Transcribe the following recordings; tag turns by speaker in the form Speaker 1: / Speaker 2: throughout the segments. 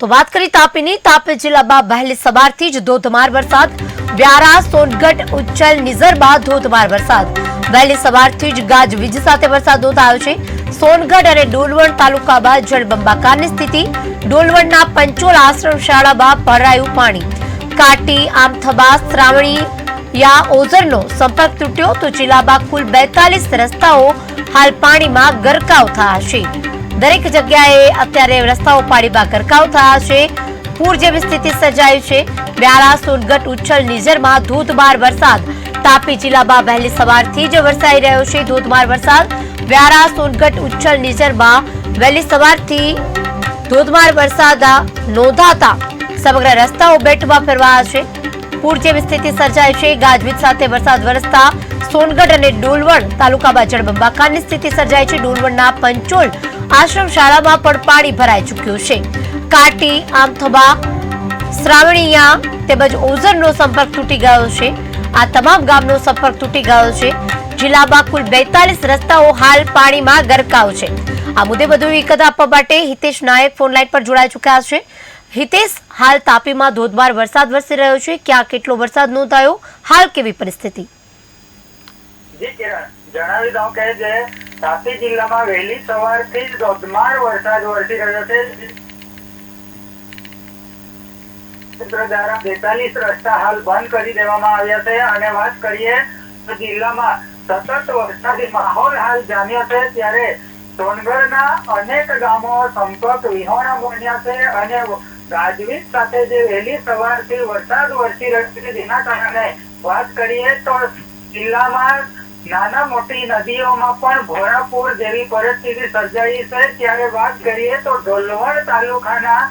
Speaker 1: તો વાત કરી તાપીની. તાપી જિલ્લામાં વહેલી સવારથી જ ધોધમાર વરસાદ. વ્યારા, સોનગઢ, ઉચ્ચલ, નિઝરમાં ધોધમાર વરસાદ. વહેલી સવારથી જ ગાજવીજ સાથે વરસાદ નોંધાયો છે. સોનગઢ અને ડોલવણ તાલુકામાં જળબંબાકારની સ્થિતિ. ડોલવણના પંચોલ આશ્રમ શાળામાં ભરાયું પાણી. કાટી, આમથબા, શ્રાવણી યા ઓઝરનો સંપર્ક તૂટ્યો તો જિલ્લામાં કુલ બેતાલીસ રસ્તાઓ હાલ પાણીમાં ગરકાવ થયા છે. દરેક જગ્યાએ અત્યારે રસ્તાઓ પાણીમાં ગરકાવ થયા છે. પૂર જેવી સ્થિતિ સર્જાઈ છે. વ્યારા, સોનગઢ, ઉચ્છલ, નિઝરમાં ધોધમાર વરસાદ. તાપી જિલ્લામાં વહેલી સવારથી જ વરસાઈ રહ્યો છે ધોધમાર વરસાદ. વ્યારા, સોનગઢ, ઉચ્છલ, નિઝરમાં વહેલી સવારથી ધોધમાર વરસાદ નોંધાતા સમગ્ર રસ્તાઓ બેટમાં ફેરવાયા છે. પૂર જેવી સ્થિતિ સર્જાઈ છે. ગાજવીજ સાથે વરસાદ વરસતા સોનગઢ અને ડોલવણ તાલુકામાં જળબંબાકારની સ્થિતિ સર્જાઈ છે. ડોલવણના પંચોલ આશ્રમ શાળામાં પણ પાણી ભરાઈ ચૂક્યું છે. કાટી, આમથબા, શ્રાવણીયા તેમજ ઓઝરનો સંપર્ક તૂટી ગયો છે. આ તમામ ગામનો સંપર્ક તૂટી ગયો છે. જિલ્લામાં કુલ બેતાલીસ રસ્તાઓ હાલ પાણીમાં ગરકાવ છે. આ મુદ્દે વધુ વિગત આપવા માટે હિતેશ નાયક ફોનલાઈન પર જોડાઈ ચૂક્યા છે. હિતેશ, હાલ તાપીમાં ધોધમાર વરસાદ વરસી રહ્યો છે. ક્યાં કેટલો વરસાદ નોંધાયો? હાલ કેવી પરિસ્થિતિ?
Speaker 2: જણાવી દઉં કે તાપી જિલ્લામાં વહેલી સવારથી ધોધમાર વરસાદ વરસી રહ્યો છે. ત્યારે સોનગઢના અનેક ગામો સંપર્ક વિહોણા બન્યા છે. અને ગાજવીજ સાથે જે વહેલી સવારથી વરસાદ વરસી રહ્યો છે જેના કારણે વાત કરીએ તો જિલ્લામાં નાના મોટી નદીઓમાં પણ ઘોડાપુર જેવી પરિસ્થિતિ સર્જાઈ છે. ત્યારે વાત કરીએ તો ઢોલવણ તાલુકાના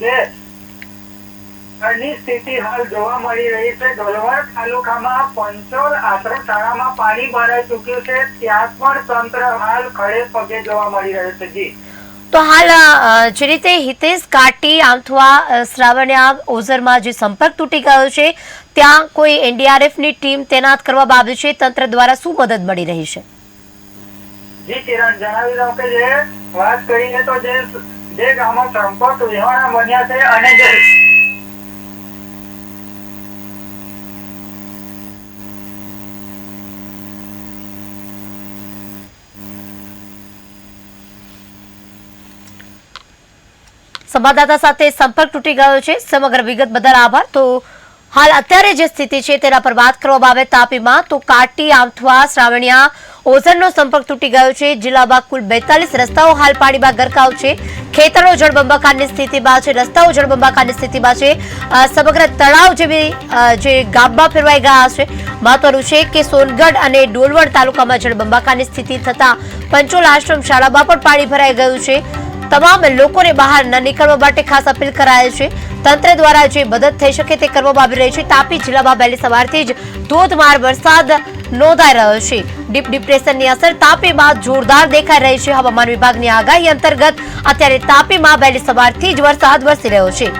Speaker 2: જે ની સ્થિતિ હાલ જોવા મળી રહી છે. ઢોલવણ તાલુકામાં પંચોલ આશ્રમશાળામાં પાણી ભરાઈ ચુક્યું છે. ત્યાં પણ તંત્ર હાલ ખડે પગે જોવા મળી રહ્યું છે. જી.
Speaker 1: તો હાલ જે રીતે હિતેશ કાટી અથવા અ, શ્રાવણ્યા ઓઝરમાં જે સંપર્ક તૂટી ગયો છે ત્યાં કોઈ એનડીઆરએફની ટીમ તૈનાત કરવામાં આવી છે તંત્ર દ્વારા શું મદદ મળી રહી છે?
Speaker 2: જણાવી દઉં કે જે વાત કરીને તો જે જે ગામો સંપર્ક વિહોણા બન્યા છે અને જે
Speaker 1: સંવાદદાતા સાથે સંપર્ક તૂટી ગયો છે. સમગ્ર વિગત બદલ આભાર. તો હાલ અત્યારે જે સ્થિતિ છે તેના પર વાત કરવામાં આવે તાપીમાં, તો કાટી આમથવા શ્રાવણિયા ઓઝરનો સંપર્ક તૂટી ગયો છે. જિલ્લામાં કુલ બેતાલીસ રસ્તાઓ હાલ પાણીમાં ગરકાવ છે. ખેતરો જળબંબાકારની સ્થિતિમાં છે, રસ્તાઓ જળબંબાકારની સ્થિતિમાં છે. સમગ્ર તળાવ જેવી જે ગામમાં ફેરવાઈ ગયા છે. મહત્વનું છે કે સોનગઢ અને ડોલવડ તાલુકામાં જળબંબાકારની સ્થિતિ થતા પંચોલ આશ્રમ શાળામાં પણ પાણી ભરાઈ ગયું છે. તમામ લોકોને બહાર ન નીકળવા માટે ખાસ અપીલ કરાયેલ છે. તંત્ર દ્વારા જે મદદ થઈ શકે તે કરવામાં આવી રહી છે. તાપી જિલ્લામાં વહેલી સવારથી જ ધોધમાર વરસાદ નોંધાઈ રહ્યો છે. ડીપ ડિપ્રેશનની અસર તાપીમાં જોરદાર દેખાઈ રહી છે. હવામાન વિભાગની આગાહી અંતર્ગત અત્યારે તાપીમાં વહેલી સવારથી જ વરસાદ વરસી રહ્યો છે.